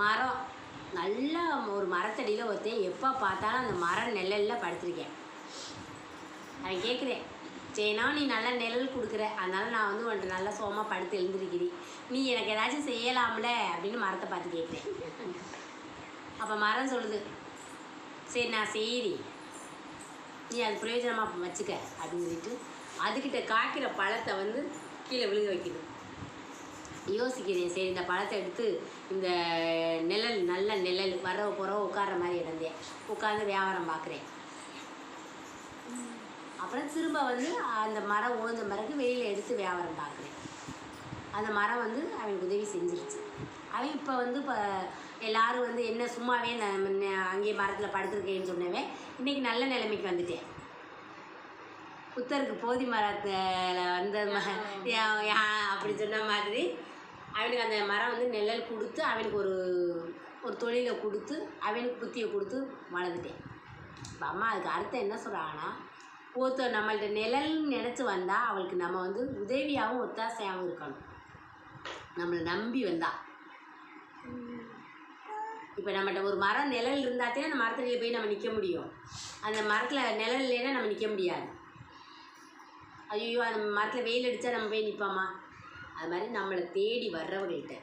மரம். நல்லா ஒரு மரத்தடியில் ஒருத்தன் எப்போ பார்த்தாலும் அந்த மரம் நிழலில் படுத்திருக்கேன். அவன் கேட்குறேன் சரினா நீ நல்லா நிழல் கொடுக்குற. அதனால நான் வந்து உன்ட்டு நல்லா சோமாக படுத்து எழுந்திருக்கிறி நீ எனக்கு ஏதாச்சும் செய்யலாம்ல அப்படின்னு மரத்தை பார்த்து கேட்குறேன் அப்போ மரம் சொல்லுது சரி நான் செய்கிறேன் நீ அது பிரயோஜனமாக வச்சுக்க. அப்படின்னு சொல்லிட்டு அதுக்கிட்ட காய்க்கிற பழத்தை வந்து கீழே விழுக வைக்கிது. யோசிக்கிறேன். சரி இந்த பழத்தை எடுத்து இந்த நிழல் நல்ல நிழல் வர போகிற உட்கார்ற மாதிரி இடந்தேன் உட்காந்து வியாபாரம் பார்க்குறேன். அப்புறம் திரும்ப வந்து அந்த மரம் ஓய்ந்த மரக்கு வெளியில் எடுத்து வியாபாரம் பார்க்குறேன். அந்த மரம் வந்து அவனுக்கு உதவி செஞ்சிருச்சு. அவன் இப்போ வந்து இப்போ எல்லாரும் வந்து என்ன சும்மாவே நான் அங்கேயே மரத்தில் படுத்திருக்கேன்னு சொன்னவன் இன்றைக்கி நல்ல நிலைமைக்கு வந்துட்டேன். புத்தருக்கு போதி மரத்தில் வந்த அப்படி சொன்ன மாதிரி அவனுக்கு அந்த மரம் வந்து நிழல் கொடுத்து அவனுக்கு ஒரு ஒரு தொழிலை கொடுத்து அவனுக்கு புத்தியை கொடுத்து வளர்ந்துட்டேன். இப்போ அம்மா அதுக்கு அர்த்தம் என்ன சொல்கிறாங்கன்னா ஒருத்தர் நம்மள்ட்ட நிழல்னு நினச்சி வந்தால் அவளுக்கு நம்ம வந்து உதவியாகவும் ஒத்தாசையாகவும் இருக்கணும். நம்மளை நம்பி வந்தா. இப்போ நம்மகிட்ட ஒரு மரம் நிழல் இருந்தாத்தே அந்த மரத்துலேயே போய் நம்ம நிற்க முடியும். அந்த மரத்தில் நிழல் இல்லைன்னா நம்ம நிற்க முடியாது. ஐயோ அந்த மரத்தில் வெயில் அடித்தா நம்ம போய் நிற்போமா அது மாதிரி நம்மளை தேடி வர்றவங்கள்ட்ட.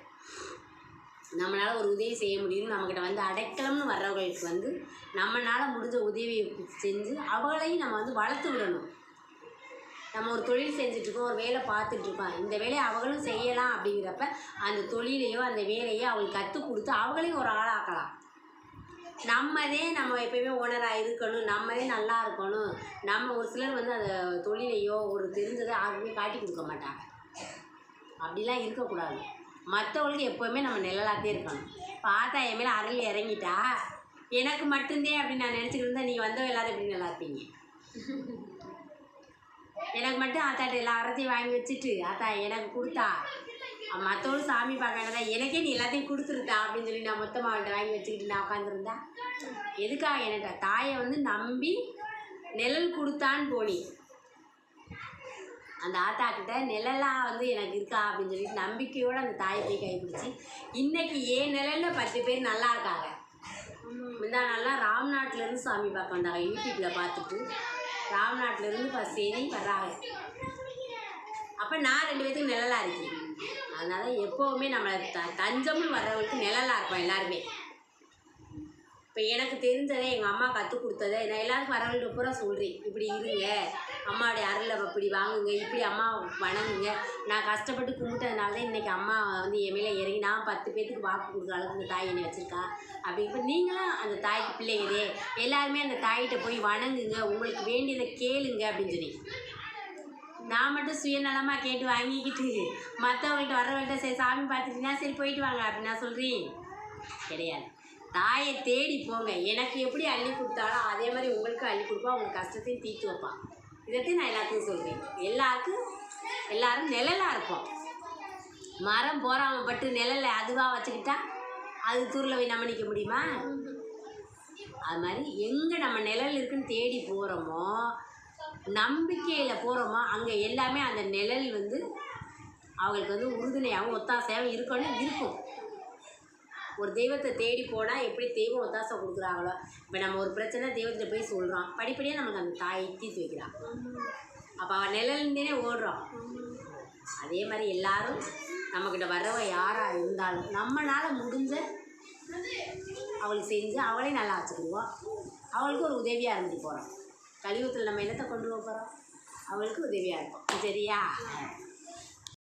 நம்மளால் ஒரு உதவி செய்ய முடியும்னு நம்மக்கிட்ட வந்து அடைக்கலம்னு வர்றவங்களுக்கு வந்து நம்மளால் முடிஞ்ச உதவியை செஞ்சு அவளையும் நம்ம வந்து வளர்த்து விடணும். நம்ம ஒரு தொழில் செஞ்சுட்ருக்கோம் ஒரு வேலை பார்த்துட்ருக்கோம். இந்த வேலையை அவங்களும் செய்யலாம் அப்படிங்கிறப்ப அந்த தொழிலையோ அந்த வேலையோ அவங்களுக்கு கற்றுக் கொடுத்து அவங்களையும் ஒரு ஆளாக்கலாம். நம்மதே நம்ம எப்பயுமே ஓனராக இருக்கணும் நம்மதே நல்லா இருக்கணும். நம்ம ஒரு சிலர் வந்து அந்த தொழிலையோ ஒரு தெரிஞ்சதை யாருமே காட்டி கொடுக்க மாட்டாங்க. அப்படிலாம் இருக்கக்கூடாது. மற்றவங்களுக்கு எப்போவுமே நம்ம நிழலாத்தே இருக்கணும். பார்த்தா என் மேலே அருள் இறங்கிட்டா? எனக்கு மட்டும்தான் அப்படின்னு நான் நினச்சிக்கிட்டு இருந்தால் நீங்கள் வந்தவங்க எல்லாரும் எப்படி நல்லா இருப்பீங்க எனக்கு மட்டும் ஆத்தாட்ட எல்லா அறத்தையும் வாங்கி வச்சுட்டு ஆத்தா எனக்கு கொடுத்தா. மற்றவங்களும் சாமி பார்க்கறதா எனக்கே நீ எல்லாத்தையும் கொடுத்துருத்தா அப்படின்னு சொல்லி நான் மொத்தமாக அவள்கிட்ட வாங்கி வச்சுக்கிட்டு நான் உட்காந்துருந்தா எதுக்காக எனக்கு தாயை வந்து நம்பி நிழல் கொடுத்தான்னு போனி. அந்த ஆத்தா கிட்ட நிழலாக வந்து எனக்கு இருக்கா? அப்படின்னு சொல்லிட்டு நம்பிக்கையோடு அந்த தாயை போய் கைப்பிடிச்சி இன்னைக்கு ஏன் நிழலில் பத்து பேர் நல்லா இருக்காங்க. முந்தா நாள்லாம் ராம்நாட்டிலேருந்து சாமி பார்க்க வந்தாங்க யூடியூப்பில் பார்த்துட்டு. ராம்நாட்டிலேருந்து ஃபஸ்ட் செய்தி வர்றாங்க. அப்போ நான் ரெண்டு பேத்துக்கும் நிழலாக இருக்கேன். அதனால் எப்போவுமே நம்மளை த தஞ்சம்னு வர்றவங்களுக்கு நிழலாக இருப்போம் எல்லாருமே. இப்போ எனக்கு தெரிஞ்சதை எங்கள் அம்மா கற்றுக் கொடுத்ததை நான் எல்லாருக்கும் வரவங்கள்ட்ட பூரா சொல்கிறேன் இப்படி இருங்க. அம்மாவுடைய அருளை இப்படி வாங்குங்க. இப்படி அம்மா வணங்குங்க. நான் கஷ்டப்பட்டு கும்பிட்டதுனால தான் இன்றைக்கி அம்மா வந்து என் மேலே இறங்கி நான் பத்து பேத்துக்கு வாக்கு கொடுக்குற அளவுக்கு இந்த தாய் என்னை வச்சுருக்கா. அப்படி இப்போ நீங்களும் அந்த தாய்க்கு பிள்ளைகளே எல்லாருமே அந்த தாய்கிட்ட போய் வணங்குங்க. உங்களுக்கு வேண்டியதை கேளுங்க அப்படின்னு சொல்லி. நான் மட்டும் சுயநலமாக கேட்டு வாங்கிக்கிட்டு மற்றவங்கள்ட்ட வர்றவங்கள்ட்ட சரி சாமி பார்த்துட்டீங்கன்னா சரி போயிட்டு வாங்க அப்படின்னு நான் சொல்கிறேன் கிடையாது. தாயை தேடி போங்க. எனக்கு எப்படி அள்ளி கொடுத்தாலும் அதே மாதிரி உங்களுக்கு அள்ளி கொடுப்பா அவங்க கஷ்டத்தையும் தீர்த்து வைப்பான் இதைத்தையும் நான் எல்லாத்துக்கும் சொல்கிறேன் எல்லாருக்கும் எல்லாரும் நிழலாக இருப்போம். மரம் போராமப்பட்டு நிழலை அதுவாக வச்சுக்கிட்டா அது தூரில் போய் நம்ம நிற்க முடியுமா? அது மாதிரி எங்கே நம்ம நிழல் இருக்குன்னு தேடி போகிறோமோ நம்பிக்கையில் போகிறோமோ அங்கே எல்லாமே அந்த நிழல் வந்து அவங்களுக்கு வந்து உறுதுணையாகவும் ஒத்தாசையாகவும் இருக்கணும் இருக்கும். ஒரு தெய்வத்தை தேடி போனால் எப்படி தெய்வம் ஒத்தாசை கொடுக்குறாங்களோ இப்போ நம்ம ஒரு பிரச்சனை தெய்வத்தில் போய் சொல்கிறோம் படிப்படியாக நமக்கு அந்த தாயை தீர்த்து வைக்கிறான். அப்போ அவன் நிழல்னே ஓடுறோம் அதே மாதிரி எல்லாரும் நம்மக்கிட்ட வர்றவ யாராக இருந்தாலும் நம்மளால் முடிஞ்ச அவளுக்கு செஞ்சு அவளையும் நல்லா வச்சுக்கிடுவோம் அவளுக்கு ஒரு உதவியாக இருந்துட்டு போகிறோம் கழிவுத்தில் நம்ம என்னத்தை கொண்டு போக போகிறோம் அவளுக்கு உதவியாக இருக்கும். சரியா?